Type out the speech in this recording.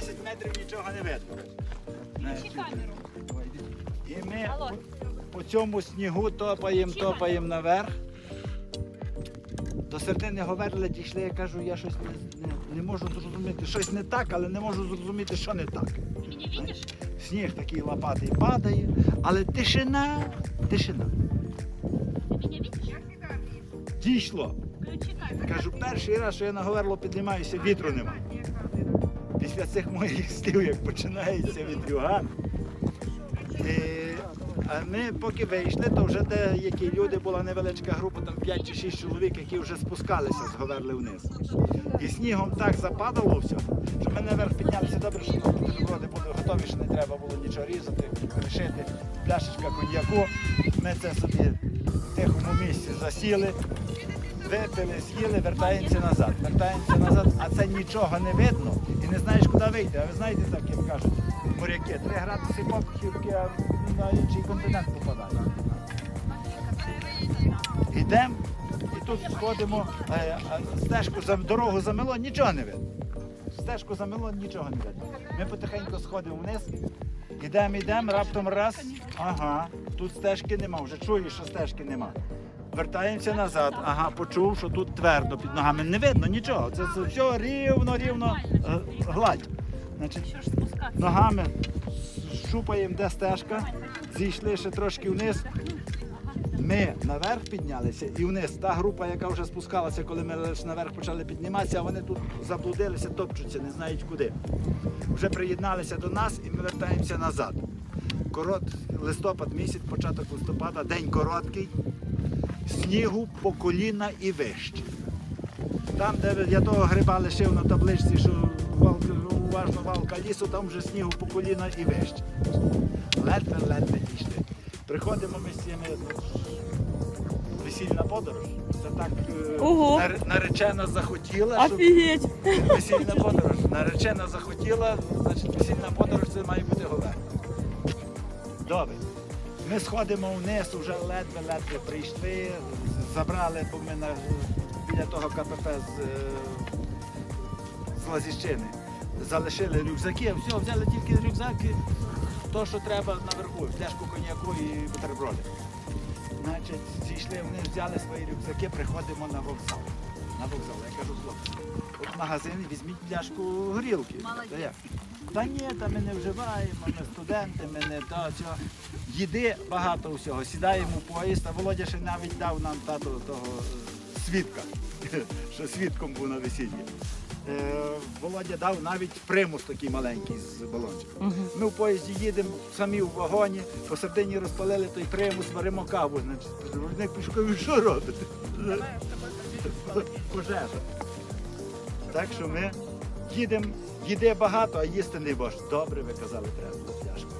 метрів нічого не видно. Значить, І ми Алло. по, цьому снігу топаємо, топаємо наверх. До середини Говерля дійшли, я кажу, я щось не, не, не можу зрозуміти. Щось не так, але не можу зрозуміти, що не так. Меня видишь? Сніг такий лопатий падає, але тишина, тишина. Ты меня видишь? Дійшло. Камеру. Кажу, перший раз, що я на Говерло піднімаюся, вітру нема. Після цих моїх слів, як починається вітрюган. І, а ми поки вийшли, то вже деякі люди, була невеличка група, там 5 чи 6 чоловік, які вже спускалися з Говерли вниз. І снігом так западало все, що ми наверх піднялися добре, що бутерброди були готові, що не треба було нічого різати, кришити, пляшечка коньяку. Ми це собі в тихому місці засіли, випили, з'їли, вертаємося назад. Вертаємося назад, а це нічого не видно і не знаєш, куди вийти. А ви знаєте, так як кажуть, моряки, 3 градуси похибки, а на інший континент попадає. Йдемо і тут сходимо, е, а стежку за дорогу замело, нічого не видно. Стежку замело, нічого не видно. Ми потихеньку сходимо вниз, йдемо, йдемо, раптом раз. Ага, тут стежки нема, вже чую, що стежки нема. Вертаємося назад. Ага, почув, що тут твердо під ногами. Не видно нічого. Це, все рівно, рівно е, гладь. Значить, ногами шупаємо, де стежка, зійшли ще трошки вниз. Ми наверх піднялися і вниз. Та група, яка вже спускалася, коли ми лише наверх почали підніматися, вони тут заблудилися, топчуться, не знають куди. Вже приєдналися до нас і ми вертаємося назад. Корот, листопад місяць, початок листопада, день короткий, снігу по коліна і вище. Там, де я того гриба лишив на табличці, що валка, уважно валка лісу, там вже снігу по коліна і вище. Ледве-ледве дійшли. Приходимо ми з цими весільна подорож. Це так е, Ого. нар- наречена захотіла, щоб Офігеть! весільна подорож. Наречена захотіла, значить весільна подорож це має бути говерла. Добре. Ми сходимо вниз, вже ледве-ледве прийшли, забрали, бо ми на, біля того КПП з, е, з Лазіщини. Залишили рюкзаки, все, взяли тільки рюкзаки, то, що треба наверху, пляшку коньяку і бутерброди. Значить, зійшли вниз, взяли свої рюкзаки, приходимо на вокзал. На вокзал, я кажу, хлопці, от магазин, візьміть пляшку горілки. Та як? Та ні, та ми не вживаємо, ми студенти, ми не то, цього. Їди багато всього. Сідаємо в поїзд, а Володя ще навіть дав нам тато того е, свідка, що свідком був на весіллі. Е, Володя дав навіть примус такий маленький з балончиком. Ми в поїзді їдемо самі в вагоні, посередині розпалили той примус, варимо каву. Значить, провідник пішов, «Ви що робите? Пожежа. Так що ми їдемо, їде багато, а їсти не бож. Добре, ви казали, треба пляшку.